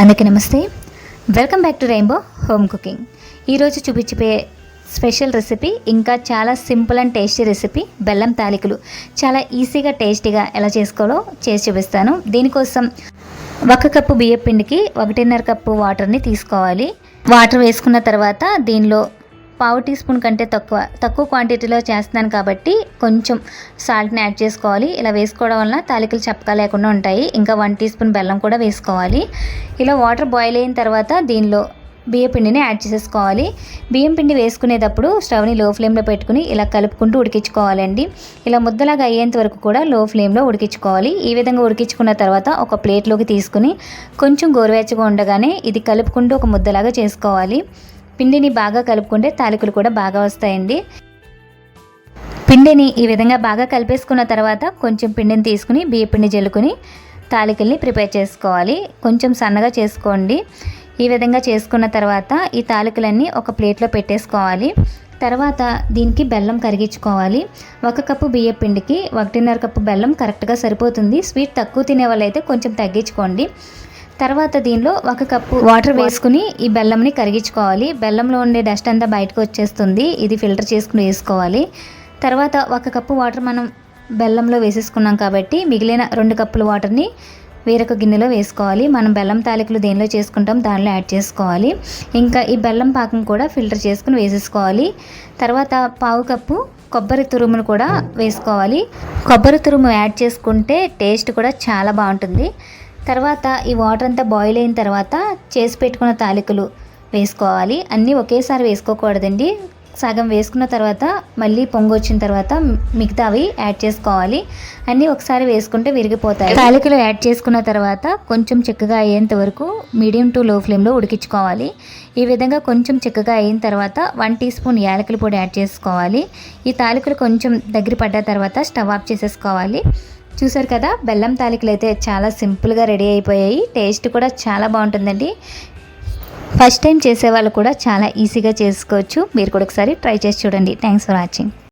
అందరికీ నమస్తే. Welcome back to rainbow home cooking ఈరోజు చూపించిపోయే స్పెషల్ రెసిపీ ఇంకా చాలా సింపుల్ అండ్ టేస్టీ రెసిపీ బెల్లం తాలికలు. చాలా ఈజీగా టేస్టీగా ఎలా చేసుకోవాలో చేసి చూపిస్తాను. దీనికోసం ఒక కప్పు బియ్యం పిండికి ఒకటిన్నర కప్పు వాటర్ని తీసుకోవాలి. వాటర్ వేసుకున్న తర్వాత దీనిలో పావు టీ స్పూన్ కంటే తక్కువ తక్కువ క్వాంటిటీలో చేస్తున్నాను కాబట్టి కొంచెం సాల్ట్ని యాడ్ చేసుకోవాలి. ఇలా వేసుకోవడం వలన తాలికలు చప్పక లేకుండా ఉంటాయి. ఇంకా వన్ టీ స్పూన్ బెల్లం కూడా వేసుకోవాలి. ఇలా వాటర్ బాయిల్ అయిన తర్వాత దీనిలో బియ్యం పిండిని యాడ్ చేసేసుకోవాలి. బియ్యం పిండి వేసుకునేటప్పుడు స్టవ్ని లో ఫ్లేమ్లో పెట్టుకుని ఇలా కలుపుకుంటూ ఉడికించుకోవాలండి. ఇలా ముద్దలాగా అయ్యేంత వరకు కూడా లో ఫ్లేమ్లో ఉడికించుకోవాలి. ఈ విధంగా ఉడికించుకున్న తర్వాత ఒక ప్లేట్లోకి తీసుకుని కొంచెం గోరువెచ్చగా ఉండగానే ఇది కలుపుకుంటూ ఒక ముద్దలాగా చేసుకోవాలి. పిండిని బాగా కలుపుకుంటే తాలికలు కూడా బాగా వస్తాయండి. పిండిని ఈ విధంగా బాగా కలిపేసుకున్న తర్వాత కొంచెం పిండిని తీసుకుని బియ్య పిండి జల్లుకుని తాలికల్ని ప్రిపేర్ చేసుకోవాలి. కొంచెం సన్నగా చేసుకోండి. ఈ విధంగా చేసుకున్న తర్వాత ఈ తాలికలన్నీ ఒక ప్లేట్లో పెట్టేసుకోవాలి. తర్వాత దీనికి బెల్లం కరిగించుకోవాలి. ఒక కప్పు బియ్య పిండికి ఒకటిన్నర కప్పు బెల్లం కరెక్ట్గా సరిపోతుంది. స్వీట్ తక్కువ తినే వాళ్ళైతే కొంచెం తగ్గించుకోండి. తర్వాత దీనిలో ఒక కప్పు వాటర్ వేసుకుని ఈ బెల్లంని కరిగించుకోవాలి. బెల్లంలో ఉండే డస్ట్ అంతా బయటకు వచ్చేస్తుంది. ఇది ఫిల్టర్ చేసుకుని వేసుకోవాలి. తర్వాత ఒక కప్పు వాటర్ మనం బెల్లంలో వేసేసుకున్నాం కాబట్టి మిగిలిన రెండు కప్పుల వాటర్ని వేరొక గిన్నెలో వేసుకోవాలి. మనం బెల్లం తాలికలు దేనిలో చేసుకుంటాం దానిలో యాడ్ చేసుకోవాలి. ఇంకా ఈ బెల్లం పాకం కూడా ఫిల్టర్ చేసుకుని వేసేసుకోవాలి. తర్వాత పావు కప్పు కొబ్బరి తురుమును కూడా వేసుకోవాలి. కొబ్బరి తురుము యాడ్ చేసుకుంటే టేస్ట్ కూడా చాలా బాగుంటుంది. తర్వాత ఈ వాటర్ అంతా బాయిల్ అయిన తర్వాత చేసి పెట్టుకున్న తాలికలు వేసుకోవాలి. అన్నీ ఒకేసారి వేసుకోకూడదండి. సగం వేసుకున్న తర్వాత మళ్ళీ పొంగు వచ్చిన తర్వాత మిగతావి యాడ్ చేసుకోవాలి. అన్నీ ఒకసారి వేసుకుంటే విరిగిపోతాయి. తాలికలు యాడ్ చేసుకున్న తర్వాత కొంచెం చిక్కగా అయ్యేంత వరకు మీడియం టు లో ఫ్లేమ్లో ఉడికించుకోవాలి. ఈ విధంగా కొంచెం చిక్కగా అయిన తర్వాత వన్ టీ స్పూన్ యాలకుల పొడి యాడ్ చేసుకోవాలి. ఈ తాలికలు కొంచెం దగ్గర పడ్డ తర్వాత స్టవ్ ఆఫ్ చేసేసుకోవాలి. చూసారు కదా బెల్లం తాలికలు అయితే చాలా సింపుల్గా రెడీ అయిపోయాయి. టేస్ట్ కూడా చాలా బాగుంటుందండి. ఫస్ట్ టైం చేసే వాళ్ళు కూడా చాలా ఈజీగా చేసుకోవచ్చు. మీరు కూడా ఒకసారి ట్రై చేసి చూడండి. Thanks for watching